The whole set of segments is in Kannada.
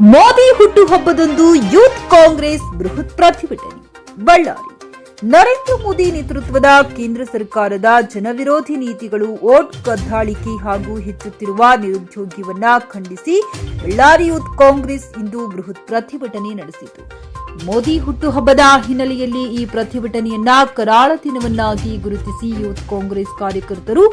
ಹುಟ್ಟುಹಬ್ಬದಂದು ಯೂತ್ ಕಾಂಗ್ರೆಸ್ ಬೃಹತ್ ಪ್ರತಿಭಟನೆ. ಬಳ್ಳಾರಿ. ನರೇಂದ್ರ ಮೋದಿ ನೇತೃತ್ವದ ಕೇಂದ್ರ ಸರ್ಕಾರದ ಜನವಿರೋಧಿ ನೀತಿಗಳು ಓಟ್ ಕದ್ದಾಳಿಕೆ ಹಾಗೂ ಹೆಚ್ಚುತ್ತಿರುವ ನಿರುದ್ಯೋಗಿವನ್ನ ಖಂಡಿಸಿ ಬಳ್ಳಾರಿ ಯೂತ್ ಕಾಂಗ್ರೆಸ್ ಇಂದು ಬೃಹತ್ ಪ್ರತಿಭಟನೆ ನಡೆಸಿತು. ಮೋದಿ ಹುಟ್ಟುಹಬ್ಬದ ಹಿನ್ನೆಲೆಯಲ್ಲಿ ಈ ಪ್ರತಿಭಟನೆಯನ್ನ ಕರಾಳ ದಿನವನ್ನಾಗಿ ಗುರುತಿಸಿ ಯೂತ್ ಕಾಂಗ್ರೆಸ್ ಕಾರ್ಯಕರ್ತರು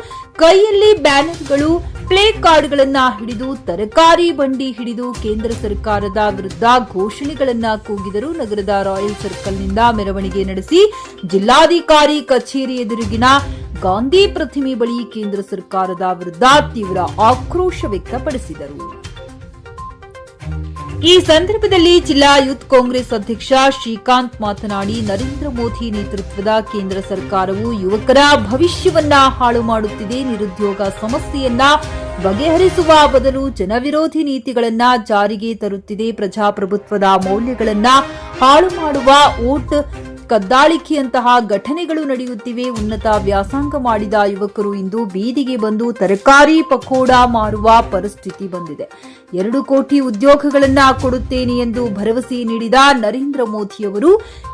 ಕೈಯಲ್ಲಿ ಬ್ಯಾನರ್ಗಳು, ಪ್ಲೇ ಕಾರ್ಡ್ಗಳನ್ನ ಹಿಡಿದು ತರಕಾರಿ ಬಂಡಿ ಹಿಡಿದು ಕೇಂದ್ರ ಸರ್ಕಾರದ ವಿರುದ್ಧ ಘೋಷಣೆಗಳನ್ನ ಕೂಗಿದರು ನಗರದ ರಾಯಲ್ ಸರ್ಕಲ್ನಿಂದ ಮೆರವಣಿಗೆ ನಡೆಸಿ ಜಿಲ್ಲಾಧಿಕಾರಿ ಕಚೇರಿ ಎದುರಿಗಿನ ಗಾಂಧಿ ಪ್ರತಿಮೆ ಬಳಿ ಕೇಂದ್ರ ಸರ್ಕಾರದ ವಿರುದ್ಧ ತೀವ್ರ ಆಕ್ರೋಶ ವ್ಯಕ್ತಪಡಿಸಿದರು. ಈ ಸಂದರ್ಭದಲ್ಲಿ ಜಿಲ್ಲಾ ಯೂತ್ ಕಾಂಗ್ರೆಸ್ ಅಧ್ಯಕ್ಷ ಶ್ರೀಕಾಂತ್ ಮಾತನಾಡಿ, ನರೇಂದ್ರ ಮೋದಿ ನೇತೃತ್ವದ ಕೇಂದ್ರ ಸರ್ಕಾರವು ಯುವಕರ ಭವಿಷ್ಯವನ್ನ ಹಾಳು ಮಾಡುತ್ತಿದೆ, ನಿರುದ್ಯೋಗ ಸಮಸ್ಯೆಯನ್ನ ಬಗೆಹರಿಸುವ ಬದಲು ಜನವಿರೋಧಿ ನೀತಿಗಳನ್ನ ಜಾರಿಗೆ ತರುತ್ತಿದೆ, ಪ್ರಜಾಪ್ರಭುತ್ವದ ಮೌಲ್ಯಗಳನ್ನ ಹಾಳು ಮಾಡುವ ಓಟ್ ಕದ್ದಾಳಿಕೆಯಂತಹ ಘಟನೆಗಳು ನಡೆಯುತ್ತಿವೆ. ಉನ್ನತ ವ್ಯಾಸಂಗ ಮಾಡಿದ ಯುವಕರು ಇಂದು ಬೀದಿಗೆ ಬಂದು ತರಕಾರಿ ಪಕೋಡ ಮಾರುವ ಪರಿಸ್ಥಿತಿ ಬಂದಿದೆ. ಎರಡು ಕೋಟಿ ಉದ್ಯೋಗಗಳನ್ನ ಕೊಡುತ್ತೇನೆ ಎಂದು ಭರವಸೆ ನೀಡಿದ ನರೇಂದ್ರ ಮೋದಿಯವರು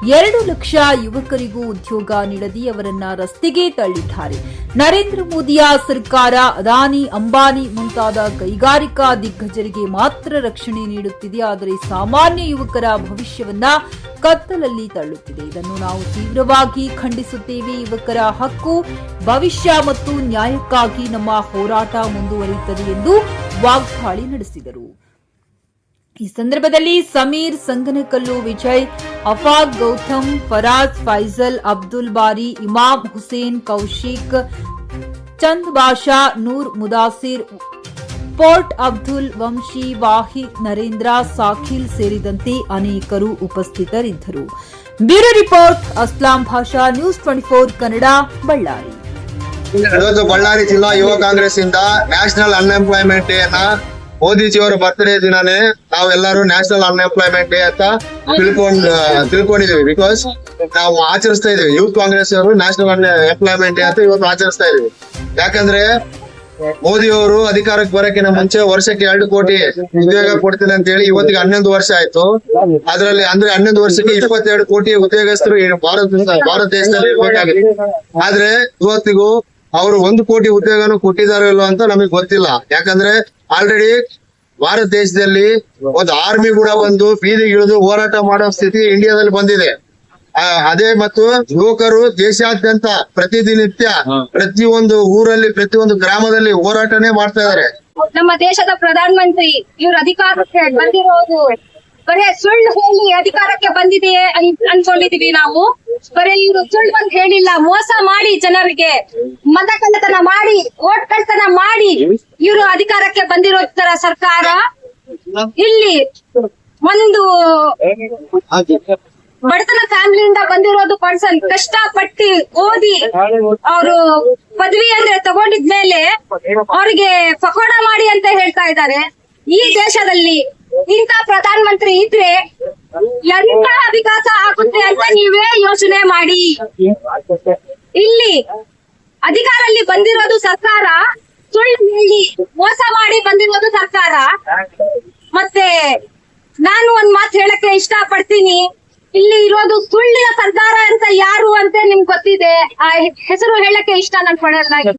ಎರಡು ಲಕ್ಷ ಯುವಕರಿಗೂ ಉದ್ಯೋಗ ನೀಡದಿ ಅವರನ್ನ ರಸ್ತೆಗೆ ತಳ್ಳಿದ್ದಾರೆ. ನರೇಂದ್ರ ಮೋದಿಯ ಸರ್ಕಾರ ಅದಾನಿ ಅಂಬಾನಿ ಮುಂತಾದ ಕೈಗಾರಿಕಾ ದಿಗ್ಗಜರಿಗೆ ಮಾತ್ರ ರಕ್ಷಣೆ ನೀಡುತ್ತಿದೆ. ಆದರೆ ಸಾಮಾನ್ಯ ಯುವಕರ ಭವಿಷ್ಯವನ್ನ ಕತ್ತಲಲ್ಲಿ ತಳ್ಳುತ್ತಿದೆ. ಇದನ್ನು ನಾವು ತೀವ್ರವಾಗಿ ಖಂಡಿಸುತ್ತೇವೆ. ಯುವಕರ ಹಕ್ಕು ಭವಿಷ್ಯ ಮತ್ತು ನ್ಯಾಯಕ್ಕಾಗಿ ನಮ್ಮ ಹೋರಾಟ ಮುಂದುವರಿಯುತ್ತದೆ ಎಂದು ವಾಗ್ದಾಳಿ ನಡೆಸಿದರು. ಈ ಸಂದರ್ಭದಲ್ಲಿ ಸಮೀರ್ ಸಂಗನಕಲ್ಲು ವಿಜಯ್, ಅಫಾಕ್ ಗೌತಮ್, ಫರಾಜ್ ಫೈಜಲ್ ಅಬ್ದುಲ್ ಬಾರಿ, ಇಮಾಮ್ ಹುಸೇನ್ ಕೌಶಿಕ್, ಚಂದ್ ಬಾಷಾ, ನೂರ್ ಮುದಾಸಿರ್ ಪೋರ್ಟ್ ಅಬ್ದುಲ್ ವಂಶಿ ವಾಹಿ ನರೇಂದ್ರ ಸಾಖಿಲ್ ಸೇರಿದಂತೆ ಅನೇಕರು ಉಪಸ್ಥಿತರಿದ್ದರು. Bureau report, Aslam Basha news twenty four Kannada, Ballari. ಇವತ್ತು ಬಳ್ಳಾರಿ ಜಿಲ್ಲಾ ಯುವ ಕಾಂಗ್ರೆಸ್ ಇಂದ ನ್ಯಾಷನಲ್ ಅನ್ಎಂಪ್ಲಾಯ್ಮೆಂಟ್ ಡೇ ಅನ್ನ ಮೋದಿಜಿಯವರ ಬರ್ತ್ಡೇ ದಿನಾನೇ ನಾವೆಲ್ಲರೂ ನ್ಯಾಷನಲ್ ಅನ್ಎಂಪ್ಲಾಯ್ಮೆಂಟ್ ಡೇ ಅಂತ ತಿಳ್ಕೊಂಡ್ ತಿಳ್ಕೊಂಡಿದೀವಿ ಬಿಕಾಸ್ ನಾವು ಆಚರಿಸ್ತಾ ಇದೀವಿ. ಯೂತ್ ಕಾಂಗ್ರೆಸ್ ಅವರು ನ್ಯಾಷನಲ್ ಅನ್ಎಂಪ್ಲಾಯ್ಮೆಂಟ್ ಡೇ ಅಂತ ಇವತ್ತು ಆಚರಿಸ್ತಾ ಇದೀವಿ. ಯಾಕಂದ್ರೆ ಮೋದಿ ಅವರು ಅಧಿಕಾರಕ್ಕೆ ಬರೋಕಿನ ಮುಂಚೆ ವರ್ಷಕ್ಕೆ ಎರಡು ಕೋಟಿ ಉದ್ಯೋಗ ಕೊಡ್ತೀನಿ ಅಂತ ಹೇಳಿ ಇವತ್ತಿಗೆ ಹನ್ನೊಂದು ವರ್ಷ ಆಯ್ತು. ಅದರಲ್ಲಿ ಅಂದ್ರೆ ಹನ್ನೊಂದು ವರ್ಷಕ್ಕೆ ಇಪ್ಪತ್ತೆರಡು ಕೋಟಿ ಉದ್ಯೋಗಸ್ಥರು ಭಾರತ ಭಾರತ ದೇಶದಲ್ಲಿ ಇರ್ಬೇಕಾಗಿತ್ತು ಆದ್ರೆ ಇವತ್ತಿಗೂ ಅವರು ಒಂದು ಕೋಟಿ ಉದ್ಯೋಗನು ಕೊಟ್ಟಿದಾರೋ ಇಲ್ಲೋ ಅಂತ ನಮಗೆ ಗೊತ್ತಿಲ್ಲ. ಯಾಕಂದ್ರೆ ಆಲ್ರೆಡಿ ಭಾರತ ದೇಶದಲ್ಲಿ ಒಂದು ಆರ್ಮಿ ಕೂಡ ಒಂದು ಬೀದಿಗೆ ಇಳಿದು ಹೋರಾಟ ಮಾಡೋ ಸ್ಥಿತಿ ಇಂಡಿಯಾದಲ್ಲಿ ಬಂದಿದೆ. ಅದೇ ಮತ್ತು ಯುವಕರು ದೇಶಾದ್ಯಂತ ಪ್ರತಿದಿನಿತ್ಯ ಪ್ರತಿಯೊಂದು ಊರಲ್ಲಿ ಪ್ರತಿಯೊಂದು ಗ್ರಾಮದಲ್ಲಿ ಹೋರಾಟನೇ ಮಾಡ್ತಾ ಇದಾರೆ. ನಮ್ಮ ದೇಶದ ಪ್ರಧಾನ ಮಂತ್ರಿ ಇವ್ರ ಅಧಿಕಾರಕ್ಕೆ ಬಂದಿರೋದು. ಬರೇ ಸುಳ್ಳು ಹೇಳಿ ಅಧಿಕಾರಕ್ಕೆ ಬಂದಿದೆ ಅನ್ಕೊಂಡಿದೀವಿ ನಾವು. ಬರೇ ಇವರು ಸುಳ್ಳು ಬಂದ್ ಹೇಳಿಲ್ಲ. ಮೋಸ ಮಾಡಿ ಜನರಿಗೆ. ಮತ ಕಳ್ಳತನ ಮಾಡಿ ಓಟ್ ಕಳ್ಳತನ ಮಾಡಿ ಇವರು ಅಧಿಕಾರಕ್ಕೆ ಬಂದಿರೋ ತರ ಸರ್ಕಾರ. ಇಲ್ಲಿ ಒಂದು ಬಡತನ ಫ್ಯಾಮಿಲಿಯಿಂದ ಬಂದಿರೋದು ಪರ್ಸನ್ ಕಷ್ಟಪಟ್ಟು ಓದಿ ಅವರು ಪದವಿ ಅಂದ್ರೆ ತಗೊಂಡಿದ್ಮೇಲೆ ಅವ್ರಿಗೆ ಪಕೋಡ ಮಾಡಿ ಅಂತ ಹೇಳ್ತಾ ಇದ್ದಾರೆ. ಈ ದೇಶದಲ್ಲಿ ಇಂತ ಪ್ರಧಾನ ಮಂತ್ರಿ ಇದ್ರೆ ಎಂತ ವಿಕಾಸ ಆಗುತ್ತೆ ಅಂತ ನೀವೇ ಯೋಚನೆ ಮಾಡಿ. ಇಲ್ಲಿ ಅಧಿಕಾರಲ್ಲಿ ಬಂದಿರೋದು ಸರ್ಕಾರ, ಸುಳ್ಳು ಹೇಳಿ ಮೋಸ ಮಾಡಿ ಬಂದಿರೋದು ಸರ್ಕಾರ. ಮತ್ತೆ ನಾನು ಒಂದ್ ಮಾತು ಹೇಳಕ್ಕೆ ಇಷ್ಟ ಪಡ್ತೀನಿ ಇಲ್ಲಿ ಇರೋದು ಸುಳ್ಳಿನ ಸರ್ದಾರ ಅಂತ ಯಾರು ಅಂತ ನಿಮ್ಗೆ ಗೊತ್ತಿದೆ. ಆ ಹೆಸರು ಹೇಳಕ್ಕೆ ಇಷ್ಟ ನನ್ ಪಡಲ್ಲ